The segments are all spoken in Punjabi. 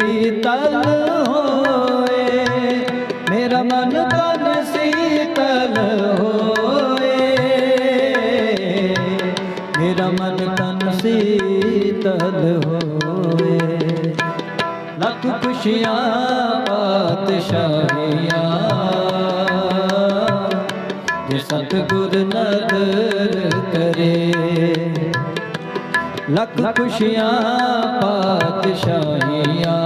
ਸੀਤਲ ਹੋਏ ਮੇਰਾ ਮਨ ਤਨ ਸੀਤਲ ਹੋਏ ਮੇਰਾ ਮਨ ਤਨ ਸੀਤਲ ਹੋਏ ਲੱਖ ਖੁਸ਼ੀਆਂ ਪਾਤਸ਼ਾਹੀਆਂ ਜੇ ਸਤਿਗੁਰ ਨਦਰ ਕਰੇ ਲੱਖ ਖੁਸ਼ੀਆਂ ਪਾਤਸ਼ਾਹੀਆਂ।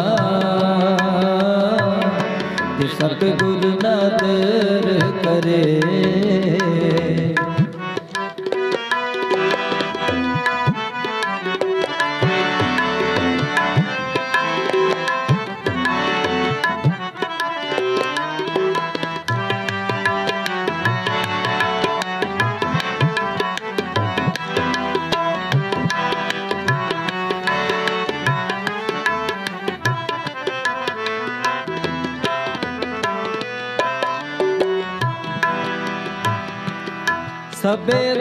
ਜੇ ਸਤਿਗੁਰ ਨਦਰ ਕਰੇ। the.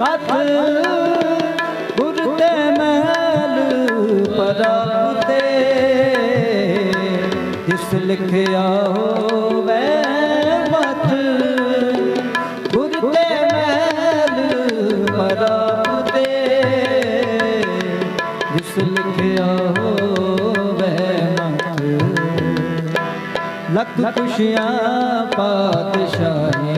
ਕਥ ਗੁਰ ਤੇ ਮਹਿਲ ਪਰਾਤੇ ਜਿਸ ਲਿਖਿਆ ਹੋਵੇ ਮਤ ਗੁਰ ਤੇ ਮਹਿਲ ਪਰਾਤੇ ਜਿਸ ਲਿਖਿਆ ਹੋਵੇ ਮਤ ਲੱਖ ਖੁਸ਼ੀਆਂ ਪਾਤਸ਼ਾਹੀਆਂ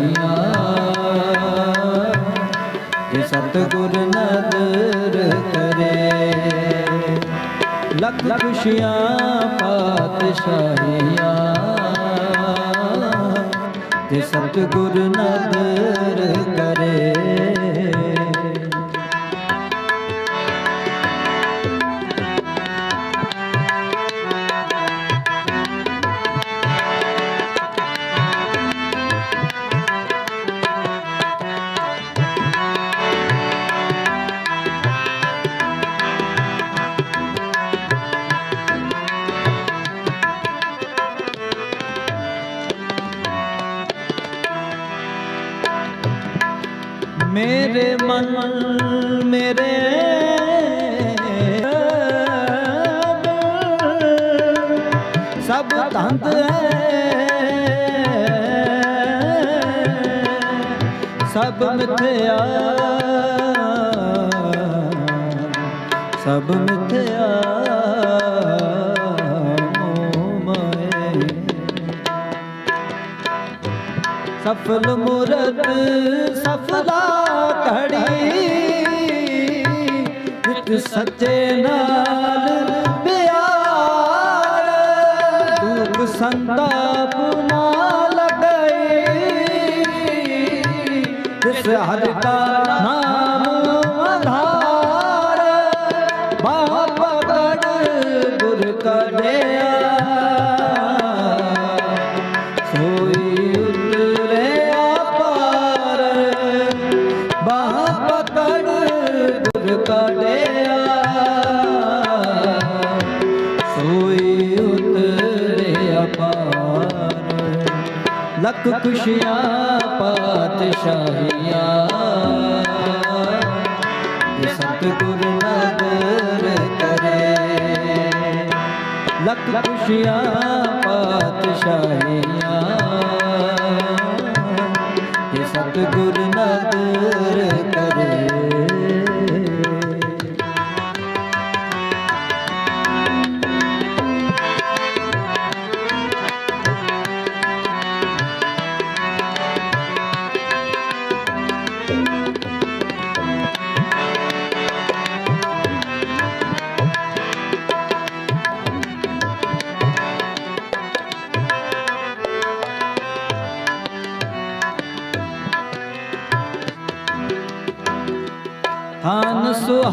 ਸਤਿਗੁਰ ਨਦਰ ਕਰੇ। ਲੱਖ ਖੁਸ਼ੀਆਂ ਪਾਤਸ਼ਾਹੀਆਂ। ਜੇ ਸਤਿਗੁਰ ਨਦਰ ਕਰੇ। ਸਭ ਸਭ ਮਿਥਿਆ। ਸਭ ਮਿਥਿਆ। ਮੋਹ ਮਾਏ ਸਫਲ ਮੂਰਤ ਸਫਲਾ ਘੜੀ ਇੱਕ ਸੱਚੇ ਨਾਲ ਲੱਖ ਖੁਸ਼ੀਆਂ ਪਾਤਸ਼ਾਹੀਆਂ। ਇਹ ਸਤਿਗੁਰ ਨਦਰ ਕਰੇ। ਲੱਖ ਖੁਸ਼ੀਆਂ ਪਾਤਸ਼ਾਹੀਆਂ। ਇਹ ਸਤਿਗੁਰ ਨਦਰ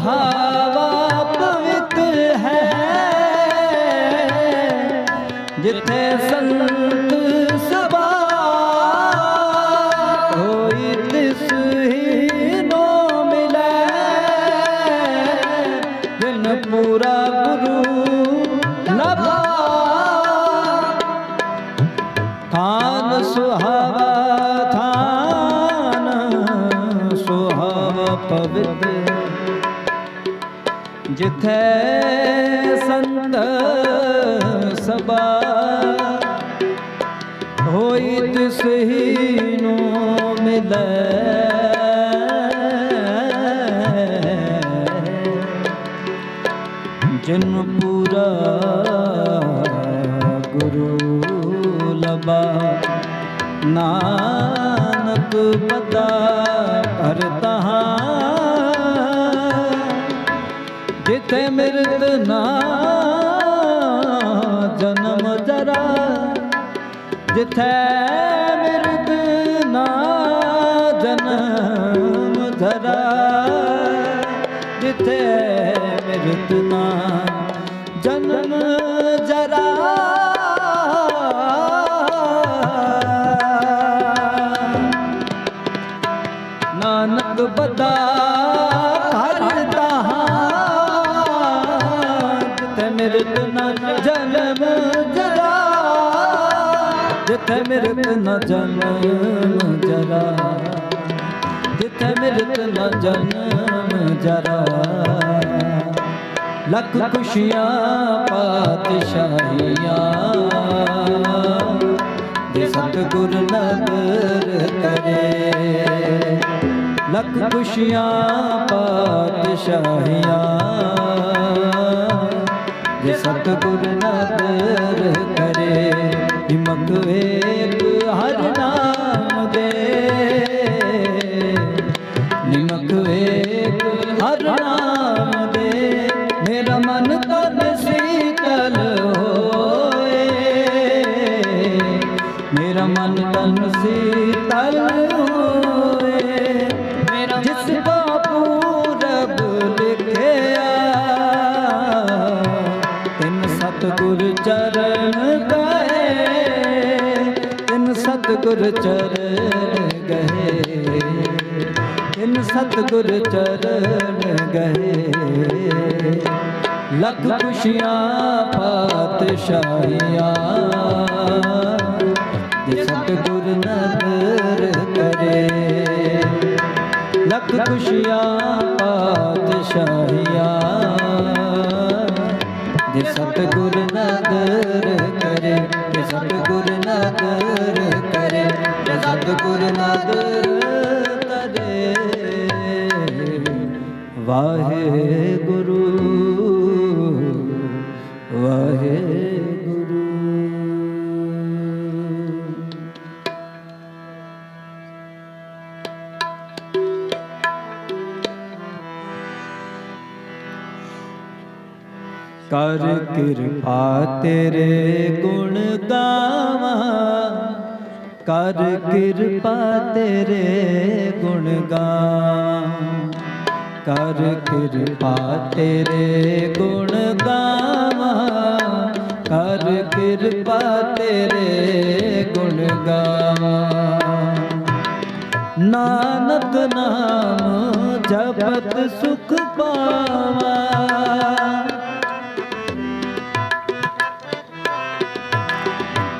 は。ਜਿਥੈ ਸੰਤ ਸਭਾ ਹੋਈ ਤਿਸ ਹੀ ਨੂੰ ਮਿਲੈ। ਜਿਨ ਪੂਰਾ ਗੁਰੂ ਲਬਾ ਨਾਨਕ ਪਤਾ ਜਿਥੇ ਮਿਰਤ ਨਾ ਜਨਮ ਜਰਾ। ਜਿਥੇ ਮਿਰਤ ਨਾ ਜਨਮ ਜਰਾ। ਜਿਥੇ ਮਿਰਤ ਨਾ ਜਨਮ ਜਰਾ। ਜਿਥੇ ਮਿਰਤ ਨਾ ਜਨਮ ਜਰਾ, ਜਿਥੇ ਮਿਰਤ ਨਾ ਜਨਮ ਜਰਾ। ਲੱਖ ਖੁਸ਼ੀਆਂ, ਪਾਤਸ਼ਾਹੀਆਂ ਜੇ ਸਤਿਗੁਰ ਨਦਰ ਕਰੇ। ਲੱਖ ਖੁਸ਼ੀਆਂ, ਪਾਤਸ਼ਾਹੀਆਂ ਜੇ ਸਤਿਗੁਰ ਨਦਰ ਕਰੇ। वे ਸਤਗੁਰ ਚਰਨ ਗਏ। ਲੱਖ ਖੁਸ਼ੀਆਂ ਪਾਤਸ਼ਾਹੀਆਂ ਜੇ ਸਤਗੁਰ ਨਦਰ ਕਰੇ। ਲੱਖ ਖੁਸ਼ੀਆਂ ਪਾਤਸ਼ਾਹੀਆਂ ਜੇ ਸਤਗੁਰ ਨਦਰ ਕਰੇ। ਜੇ ਸਤਗੁਰ ਨਦਰ ਕਰੇ। ਜੇ ਸਤਗੁਰ ਨਦਰ ਵਾਹਿਗੁਰੂ ਵਾਹਿਗੁਰੂ। ਕਰ ਕਿਰਪਾ ਤੇਰੇ ਗੁਣ ਗਾਵਾਂ ਕਰ ਕਿਰਪਾ ਤੇਰੇ ਗੁਣ ਗਾਵਾਂ। ਕਰ ਕਿਰਪਾ ਤੇਰੇ ਗੁਣ ਗਾਵਾਂ। ਕਰ ਕਿਰਪਾ ਤੇਰੇ ਗੁਣ ਗਾਵਾਂ। ਨਾਨਕ ਨਾਮ ਜਪਤ ਸੁਖ ਪਾਵਾ।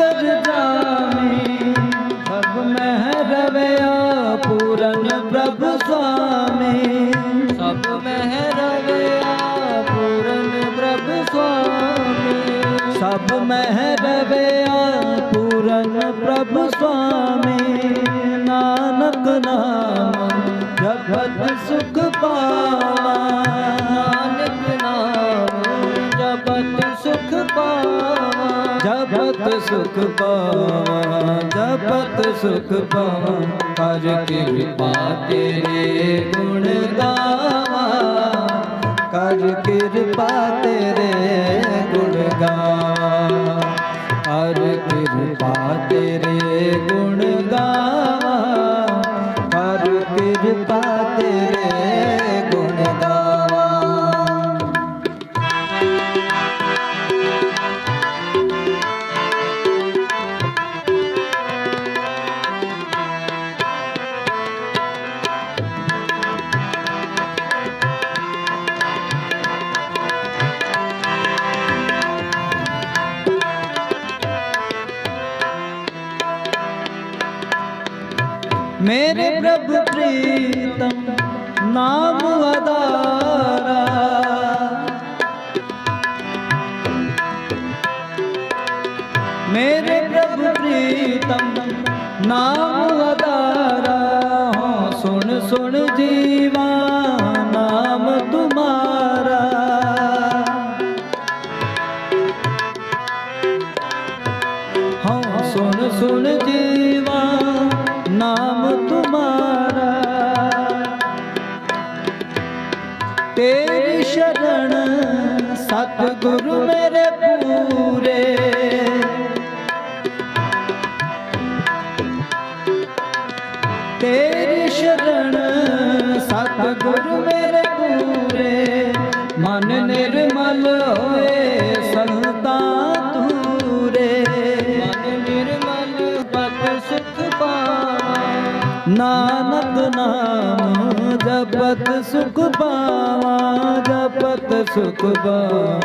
ਅੰਤਰ ਜਾਮੀ, ਸਭ ਮਹਿ ਰਵਿਆ ਪੂਰਨ ਪ੍ਰਭ ਸੁਆਮੀ। ਸਭ ਮਹਿ ਰਵਿਆ ਪੂਰਨ ਪ੍ਰਭ ਸੁਆਮੀ। ਸਭ ਮਹਿ ਰਵਿਆ ਪੂਰਨ ਪ੍ਰਭ ਸੁਆਮੀ। ਨਾਨਕ ਨਾਮ ਜਪਤ ਸੁਖ ਪਾ ਸੁਖ ਪਾਵਾ, ਜਪਤ ਸੁਖ ਪਾਵਾ ਹਰ ਕਿਰਪਾ ਤੇਰੇ ਗੁਣ ਗਾਵਾ, ਕਰ ਕਿਰਪਾ ਤੇਰੇ ਗੁਣ ਗਾਵਾ, ਹਰ ਕਿਰਪਾ ਤੇਰੇ ਨਾਮ ਤੇਰੀ ਸ਼ਰਨ, ਸਤਿਗੁਰੂ ਮੇਰੇ ਪੂਰੇ। ਮਨ ਨਿਰਮਲ ਹੋਏ, ਸੰਤਾ ਤੂਰੇ ਮਨ ਨਿਰਮਲ ਪਤ ਸੁਖ ਪਾਵਾ। ਨਾਨਕ ਨਾਮ ਜਪਤ ਸੁਖ ਪਾਵਾ, ਜਪਤ ਸੁਖ ਪਾਵਾ।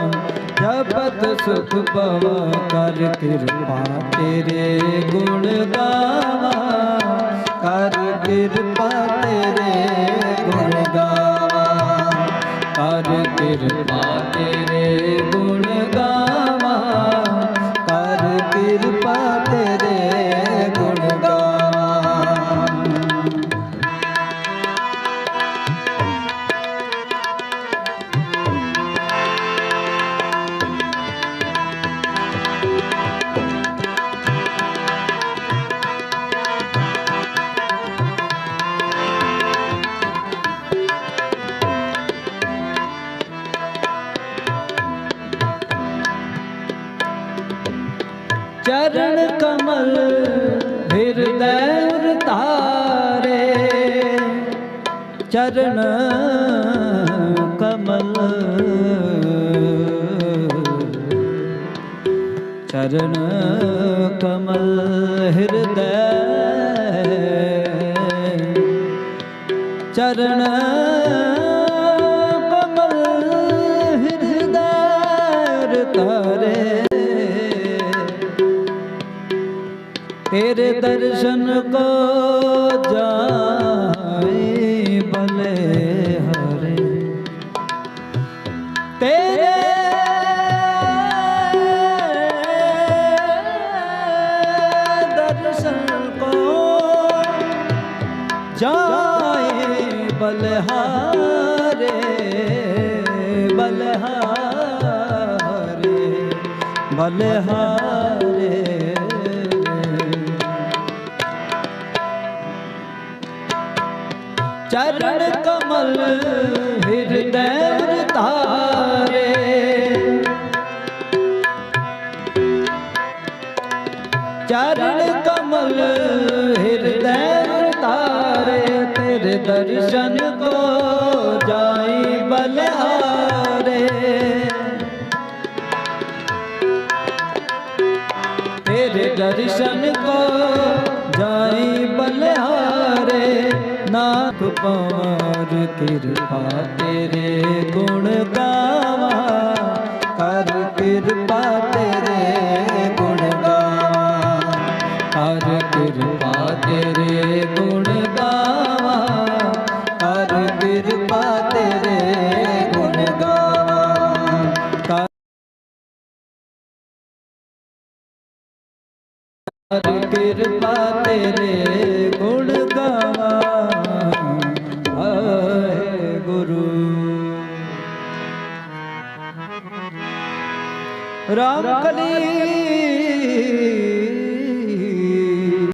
ਜਪਤ ਸੁਖ ਪਾਵਾ, ਕਰ ਕਿਰਪਾ ਤੇਰੇ ਗੁਣ। ਕਰ ਕਿਰਪਾ ਚਰਨ ਕਮਲ। ਚਰਨ ਕਮਲ ਹਿਰਦੈ। ਚਰਨ ਕਮਲ ਹਿਰਦੈ ਤਾਰੇ ਤੇਰੇ ਦਰਸ਼ਨ ਕੋ ਜਾਏ ਬਲਹਾਰੇ ਬਲਹਾਰੇ ਬਲਹਾਰੇ ਚਰਨ ਕਮਲ ਹਿਰਦੈ ਧਾਰੇ ਦਰਸ਼ਨ ਕੋ ਜਾਈ ਬਲਹਾਰੇ। ਤੇਰੇ ਦਰਸ਼ਨ ਕੋ ਜਾਈ ਬਲਿਹਾਰੇ। ਨਾਥ ਪਾਰ ਕਿਰਪਾ ਤੇਰੇ ਗੁਣ ਗਾਵਾ। ਕਰ ਕਿਰਪਾ ਤੇਰੇ